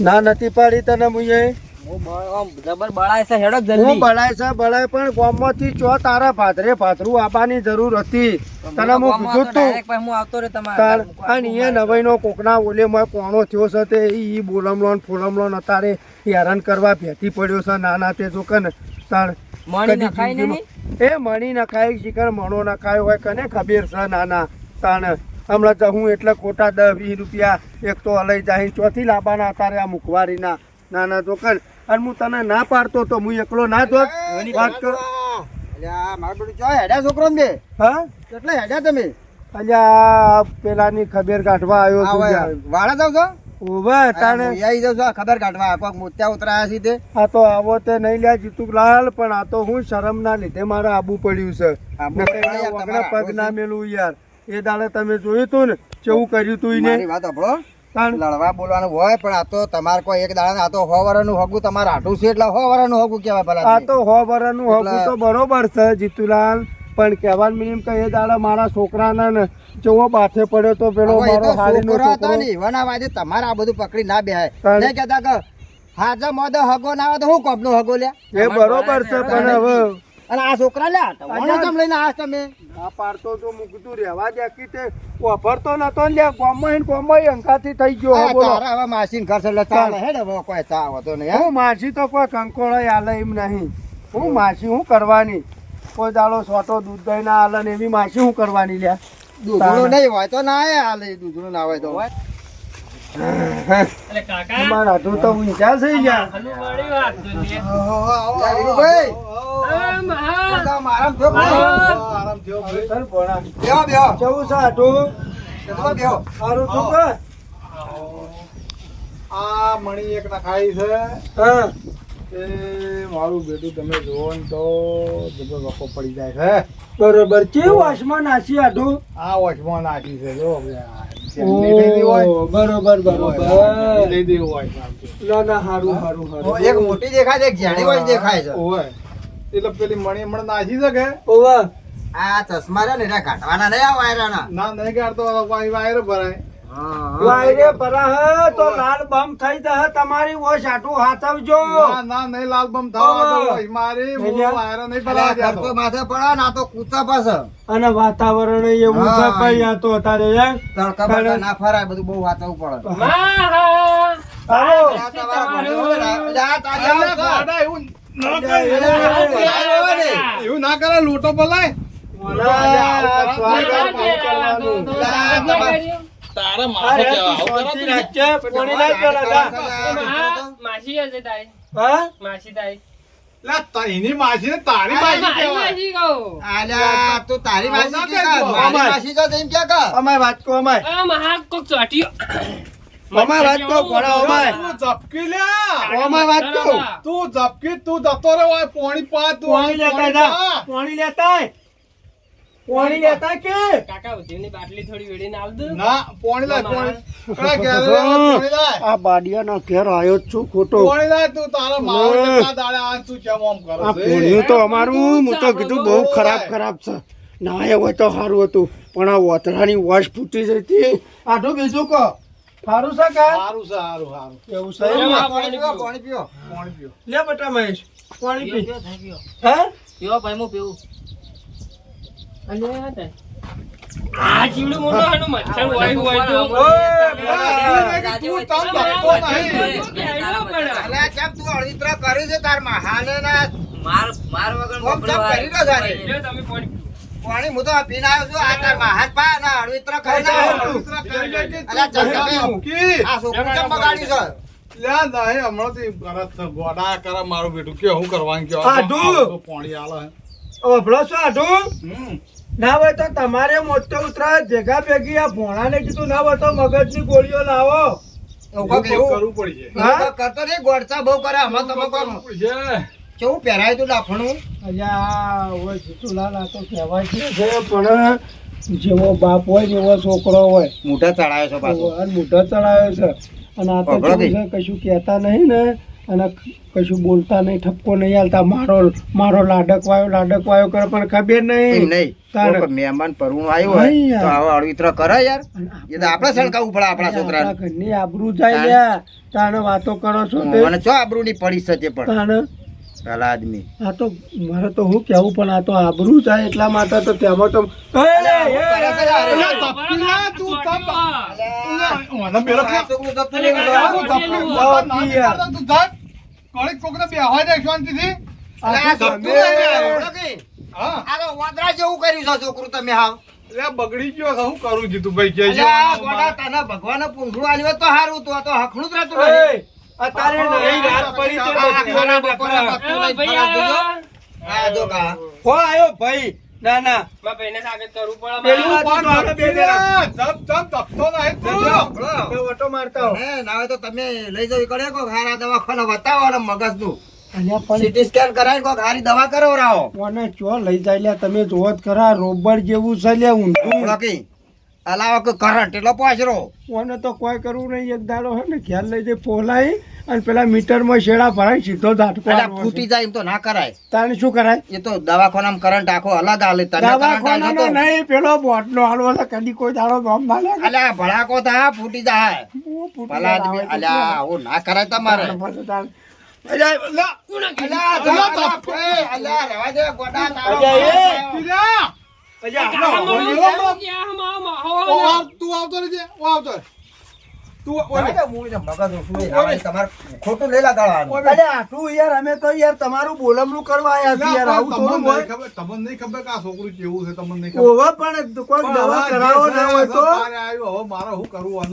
ના નથી પાડી તને મુએ હું બ- આમ જબર બળાય છે હેડો હું બળાય છે બળાય પણ ગામમાંથી ચો તારા ભાદરે ભાદરું આવવાની જરૂર હતી તને હું કીધું તું હું આવતો રે તમારા તાર ઘરે મૂકવા. અને એ નવાઈનો કોકના ઓલે માં કોણો થયો છે તે ઈ બોલમલો ને ફોલમલો ને તારે હેરાન કરવા ભેતી પડ્યો છે નાના તે જો કને તાર મણી નખાય નહીં? એ મણી નખાય શિખર મણો નખાય હોય કને ખબર છે નાના તાણ હમણાં જહું એટલે ખોટા દસ વીસ રૂપિયા એક તો અલઈ જાય ચોથી લાવવાના તારે આ મુખવારીના. નાના દુકાન અને હું તને ના પાડતો તો હું એકલો ના જોત વાત કર. છોકરો બે હા? કેટલા હેડ્યા તમે? અલ્યા પેલાની ખબર કાઢવા આવ્યો વાળા જાવ છો? ઊભા તાણે. આવી જાવ છો ખબર કાઢવા. કોક મોત્યા ઉતરાયા છે તે. આ તો આવો તે નહીં લ્યા જીતુલાલ પણ આ તો હું શરમ ના લીધે મારે આબુ પડ્યું છે. પગ ના મેલું યાર. એ દાડે તમે જોયું તું ને કેવું કર્યું તું એને? વાત સાંભળો. લડવા બોલવાનું હોય પણ આ તો તમારે કોઈ એક દાડા આ તો હો વરાનું હગું તમારે આટું છે એટલે હો વરાનું હગું કહેવાય ભલા આ તો હો વરાનું હગું તો બરોબર છે જીતુલાલ. પણ કહેવાનું મિનિમ કે એ દાડા મારા છોકરાના ને જેવો બાથે પડ્યો તો પેલો મારો હાલીનો છોકરો હતો ને વાજે તમારે આ બધું પકડી ના બેહાય. નહીં કહેતા કે હાજા મોદો હગો ના આવે તો હું કોપનો હગો લે? એ બરોબર છે પણ હવે અને આ છોકરા લે ટવાણો કેમ લઈને આયા તમે? આ પાડતો તો કીધું રહેવા દે કી તે. વાપરતો નતો ને લ્યા ગામમાં ગામમાં અંકાથી થઈ ગયો હો આ બોલો. તારા હવે માસી ઘર છે એટલે હે ને કોઈ ચા હોતો નહીં હે? માસી તો કોઈ કંકોળો આલે એમ નહીં. હું માસી હું કરવાની? કોઈ દાડો સોટો દૂધ દઈ ના આલે ને એવી માસી હું કરવાની લે દૂધણું નહીં હોય તો ના આલે દૂધણું ના હોય તો. મારા હાથું તો ઊંચા થઈ ગયા? તો? આ મણી એક નખાઈ છે. હા. એ મારું બેટું તમે જોવો ને તો જબર વખો પડી જાય છે. બરોબર. કેવું વાસમાં નાસી હાથું? આ વચમાં નાસી છે જો. બરોબર બરોબર. હોય છે આમ તો. ના ના હારું હારું હારું. એક મોટી દેખાય છે ઝાડી વાળી દેખાય છે. ઓય. એટલે પેલી મણી હમણાં નાખી શકે? ઓવા. આ ચશ્મા રહ્યા ને કાઢવાના નહીં આ વાયરાના. ના નહીં કાઢતો વાય- વાયર ભરાય. વાયરે પરા તો લાલ બમ થઈ જશે તમારી વોશ હાટું હાથવજો. ના ના નહીં લાલ બમ થવા મારી હું નહીં લ્યા. વાયર નહીં અલા, ખર્ચો માથે પડે ને તો કૂચા પાસે. અને વાતાવરણ એવું છે ભાઈ આ તો તારે તડકા બડકા ના ફરાય બધું બહુ વાંચવું પડે એવું ના કરે. એવું ના કરે લોટો બોલાય તારા પેલા માસી હશે તારી. હા? માસી તારી. લા, માસી ને તારી માસી તું તારી માસી કે. માસી તો તેમ વાત. આ મહા કોક ચોટ્યો. વાત ઘોડા. તું ઝપકી લ્યા. અમાય વાત કહો. તું ઝપકી તું જતો રે ઓય પોણી પા તું પાણી લેતા પોણી પાણી લેતા. પાણી લેતા કે? કાકા ઉધીની બાટલી થોડી વેડીને આલ દે. ના પોણી લાય ના, પોણી. કયા ઘેર પોણી લાય. આ બાડિયાનો ઘેર આયો છું ખોટો. પોણી લાય તું તારા માવો કેટલા દાડે આ તું કેમ આમ કરે આ છે? તો અમારું હું તો કીધું બહુ ખરાબ ખરાબ છે. ના એ હોય તો સારું હતું પણ આ વતરાની વોશ ફૂટી જતી. આટલું બીજું કહો સારું છે કા સારું છે સારું સારું. એવું છે? પાણી પીઓ પાણી પીઓ. પાણી પીઓ. લે બટા મહેશ પાણી પી. હે? પીઓ ભાઈ હું પીવું. અને આ જીવડું મોટું આનું મચ્છર હોય હોય તો ઓય, બોલા. તું તમ ધરતો નહીં. અલ્યા, કેમ તું અળવિતરા કરી છે તાર મહાને ના માર માર વગર કોમ ચમ કરી રહ્યો તારે? લ્યો તમે પાણી હું તો પીને આવ્યો છું આ તાર મહાજ પા ના અળવિતરા કરી. આ છોકરું કેમ બગાડ્યું છે લ્યા, હમણાંથી ગરજ ગોડા કરે મારું બેટું કે હું કરવાનું કે આઢું. પોણી આલે હે. ઓભળો છો આઢું હમ. ના હોય તો તમારે મોટો ઉતરા ભેગા ભેગી આ ભોણાને કીધું ના હોય તો મગજની ગોળીઓ લાવો. એવું એવું કોક એવું? કરવું પડશે. કરતો નહીં ગોળચા બહુ કરે આમાં તમે કોમ કેવું પહેરાય તું ડાફણું અલ્યા ઓય જીતુલાલ આ તો કહેવાય છે. પણ જેવો બાપ હોય જેવો છોકરો હોય. મોઢા ચડાયો છે પાછો. અને મોઢો ચડાવ્યો છે. અને આ તો કશું કહેતા નહીં ને. અને કશું બોલતા નહીં ઠપકો નહીં હાલતા. મારો મારો લાડક વાયો લાડક વાયો કરે પણ ખબર નહીં. નહીં મહેમાન પરુણ આવ્યો હોય તો આવો અળવિત્ર કરે યાર. એ તો આપણે સળકાવવું પડે આપણા છોકરા ઘરની આબરૂ જાય યાર તાણે વાતો કરો છો મને ચો આબરૂની પડી શકે પણ? તાણે પેલા આદમી. આ તો મારે તો હું કેવું પણ આ તો આબરૂ જાય એટલા માટે તો તેમાં તો એ, કરે કોક ના, જતું જાત. બેહવા દે શાંતિથી. બગડી ગયો હું કરું છું ભાઈ અલ્યા, ગોડા તને ભગવાન પૂંછડું આલ્યું તો હારું તું આ તો હખણું જ રહેતું નહીં. અત્યારે નહીં રાત પડી તે બપોરે ભાઈ. આ જો કા. હો આયો ભાઈ ના ના. મારા ભાઈને સ્વાગત કરવું પડે પેલી મારે. વાત- પણ તપી ના, જપ જપ તપતો નહીં તું. સાંભળો. ઓટો મારતા હે, ના હોય તો તમે લઈ જવી કરે હારા દવાખાને બતાવો અને મગજનું. અલ્યા પણ સીટી સ્કેન હારી દવા કોને ચો લઈ જાય લ્યા તમે જોવો કરા રોબડ રોબર જેવું છે લે ઊંધું. ઓળખી અલાવો કે કરંટ એટલો પાછરો મને તો કોઈ કરવું નહીં એક દાડો હે ને ખ્યાલ લઈ જાય પોલાઈ અને પેલા મીટરમાં શેડા ભરાય સીધો ઝાટકો ફૂટી જાય એમ તો ના કરાય તાણે શું કરાય એ તો દવાખાનામાં કરંટ આખો અલગ હાલે દવાખાનાનો નહીં પેલો બોટલો હાલવો છે કદી કોઈ દાડો ગમ ના લે અલ્યા ભડાકો થા ફૂટી જાય ભલા આદમી અલ્યા આવો ના કરાય તમારે અલ્યા, અલ્યા, અલ્યા, રહેવા દે, ગોડા તારો અલ્યા, તું આવતો રહેજે, ઓ આવતો રહે. તું ઓલે. રહેવા દે, હું એને મગજ ઉઠું એ ના, તમારે ખોટું નહીં લગાડવાનું. અલ્યા યાર અમે તો યાર તમારું બોલમણું કરવા આયા યાર આવું થોડું હોય. તમને નહીં ખબર કે આ છોકરું કેવું છે તમને નહીં ખબર. પણ કોઈ દવા કરાવો ના હોય તો. હવે મારે શું કરવું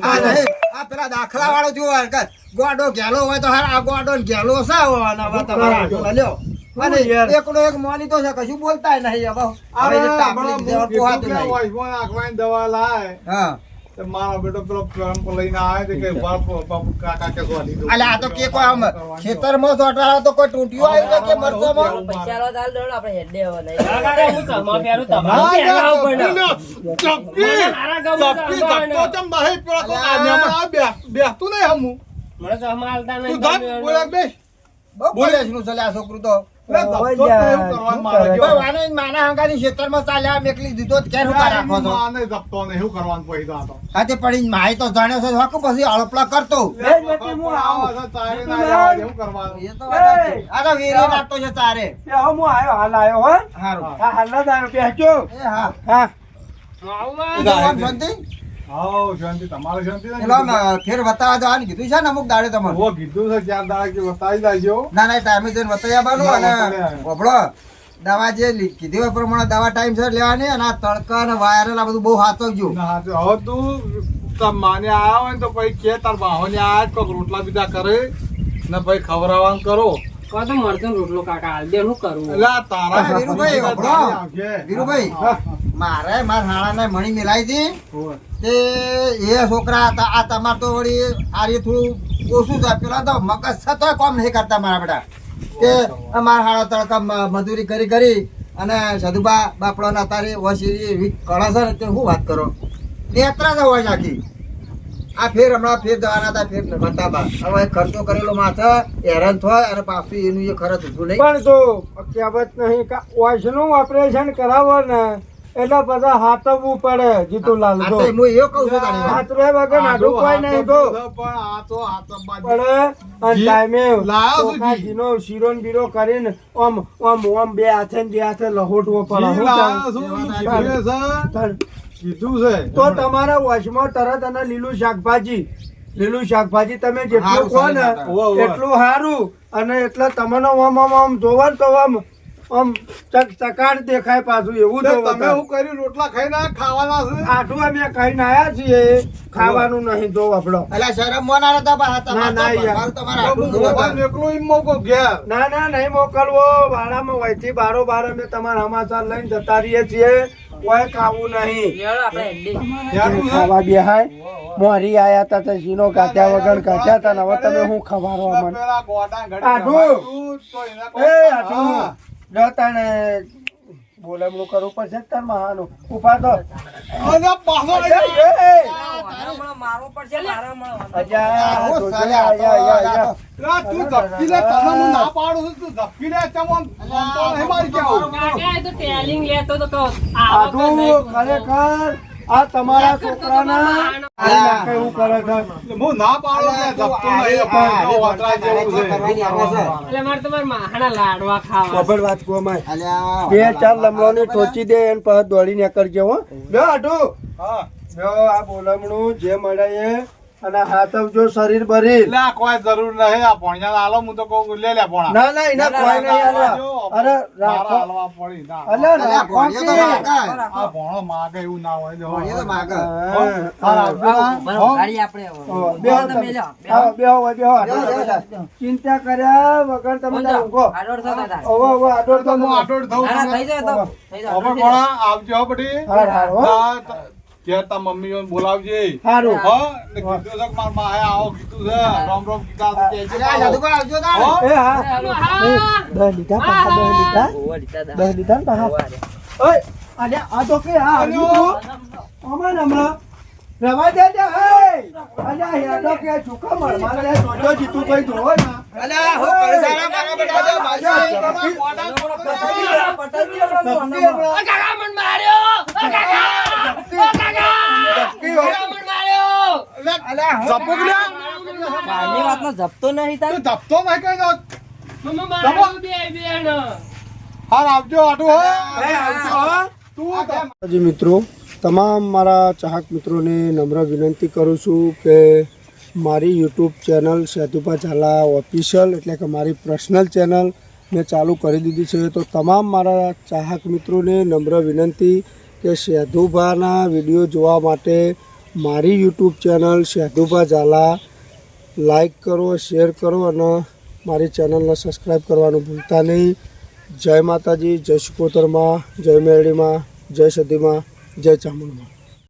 આ પેલા દાખલા વાળો જોવા કે ગોડો ગેલો હોય તો હા આ ગોડો ગેલો ઘેલો સા હોવાના હવે તમારા લ્યો. અને શું? એકનો એક મોની તો છે કશું બોલતા નહીં. હવે આ હવે એને હમણાં તાપલી હું જેવા કીધું પોહાતું કે નહીં. વોઇસમાં નાખવાની દવા લાય. હા. મારો બેટો પેલો કરમ લઈને આવે કે બાપુ કાકા કે શું અલે આ તો કે કોઈ આમ તો કોઈ ટૂંટિયો આવ્યું ચમ પેલો આન્યામાં આ બેહતું નહીં હમું. મને તો હાલતા તું નહીં. બોલા બેસ. બોલે છે નું આ છોકરું તો. હાલ આયો હો. હારું. હા હાલ ના હાઉ, શાંતિ, તમારે શાંતિ? ફેર બતાવવા જવાનું કીધું છે ને અમુક દાડે તમારે ઊભો કીધું છે ચાર દાડા કે બતાવી દેજો. ના ના ટાઈમે જઈને બતાવી આવવાનું અને બતાવી દવા જે કીધી હોય પ્રમાણે દવા ટાઈમ સર લેવાની અને આ તડકા અને વાયરલ આ બધું બહુ સાચવજો ના, હા, તો હવે તું માને આયા હોય ને તો પછી કે તાર બાહોને જ કોક રોટલા બીજા કરે ને પછી ખવડાવવાનું કરો. તો મળતો રોટલો કાકા. હાલ દે હું કરું? એટલે તારા વીરુભાઈ. આવશે. વીરુભાઈ. મારે મારા હાળાને મણી મેલાઈ હતી. તે એ છોકરા હતા આ તમાર તો વળી આ રીતે થોડું ઓછું છે. પેલા તો મગજ છતાંય કોમ નહીં કરતા મારા બેટા. તે મારા હાળા તડકા મજૂરી કરી કરી અને સદુબા બાપડો ના તારી વસી કળા છે ને તે શું વાત કરો? નેત્રા જ હોય નાખી આ ફેર હમણાં ફેર જવાના હતા ફેર બતાબા હવે ખર્ચો કરેલો માથે હેરાન થાય અને પાછું એનું એ ખરચ ઉઠું નહીં. પણ તો કહેવત નહીં કે ઓછનું ઓપરેશન કરાવો ને એટલે બધા હાથવવું પડે જીતુલાલ આ તો હું એ કહું છું તારે. વાત. હાથ રહે વગર નાડું કોઈ નહીં તો પણ આ તો હાથમાં પડે અને ટાઈમે લાવ છું ચોખા ઘી. ઘીનો શીરો ને બીરો કરીને ઓમ ઓમ ઓમ બે હાથે બે હાથે લહોટવો પડે. હું કીધું છે. તો તમારા વશમાં તરત અને લીલું શાકભાજી. લીલું શાકભાજી તમે જેટલું કહો ને. એટલું સારું અને એટલે તમને આમ આમ આમ જોવો તો આમ આમ ચક ચકાટ દેખાય પાછું એવું તે જોવો તમે હું કર્યું? રોટલા ખાઈને ખાવાના છે? આટલું અમે ખાઈને આયા છીએ. ખાવાનું નહીં જો આપણો એટલે શરમ મોના હતા બા હતા ના, ના, યાર. તમારા એમ મોકો ગયા ના ના નહીં મોકલવો. ભાડામાં વયથી બારો બાર અમે તમારા સમાચાર લઈને જતા રહીએ છીએ. કોઈ ખાવું નહીં. ખાવા બેહાય? મોરી આયા તા તો ઝીનો કાઢ્યા વગર કાઢ્યા તા ને હવે તમે હું ખવારો મને આઢું. એ આઢું. જતા ને બોલમણું કરવું પડશે તાર મહાનું. ઊભા તો! મારવો પડશે તો ધપકી લે તને હું ના પાડું છું તું ધપકી લે ચમ મારી કેવું ટેલિંગ લેતો તો. ખરેખર આ તમારા છોકરાના કરે છે હું ના પાડું ખબર વાત કહો બે ચાર લમડોને ટોચી દે એને પછી દોડી નીકળજો હો. બે આટુ આ બોલમણું જે મળે એ. અને હાથવજો શરીર ભરી ના કોઈ જરૂર નહીં. આ ભણ્યા હાલો હું તો કહું લે લે ભણા. ના ના એના કોઈ નહીં હાલવા. અરે રાખો હાલવા પડી ના અલે અલ્યા રાખો તો આ ભણો માગે એવું ના હોય જો. ભણ્યો તો માગે. હા, હા, હા. હા. ગાડી આપણે બે તમે. લે બેહો, હવે બેહો. બેહો, બેહો. ચિંતા કર્યા વગર તમે ના ઊંઘો. આડોડ થા દાદા ઓવો ઓવો આડોડ તો હું આડોડ થઉં ના થઈ જાય તો થઈ જાય હવે ભણા આવજો બડી હા હો હા, ત- મમ્મી બોલાવજે હારું હો ને કીધું છે કે મારા માએ આવો કીધું છે રામ રામ કીધા તો છે પાછો. જાદુભાઈ આવજો તા? એ હા હા. દસ લીધા પાહા દહ લીધા દહ લીધા. ને પાછા ઓય અરે આ તો કે હા આવજો તો અમાર હમણાં રવા દે દે હે અલ્યા હેડો કે ચૂકા મળ મારે સોજો જીતું કઈ જોવો ના અલ્યા, હો કરસારા મારા બેટા જો, માજો. મોટા દીધો ધપકી રમવાનો. કાકા મન માર્યો કાકા મિત્રો, તમામ મારા ચાહક મિત્રોને નમ્ર વિનંતી કરું છું કે મારી YouTube channel Setubha Jhala official, એટલે કે મારી પર્સનલ ચેનલ મેં ચાલુ કરી દીધી છે. તો તમામ મારા ચાહક મિત્રોને નમ્ર વિનંતી કે સેધુભાના વીડિયો જોવા માટે મારી YouTube channel Sedhubha Jhala. Like કરો, શેર કરો અને મારી ચેનલને સબસ્ક્રાઈબ કરવાનું ભૂલતા નહીં. જય માતાજી, જય શિકોતરમાં જય મેરડીમાં, જય સદીમાં જય ચામુંડમાં.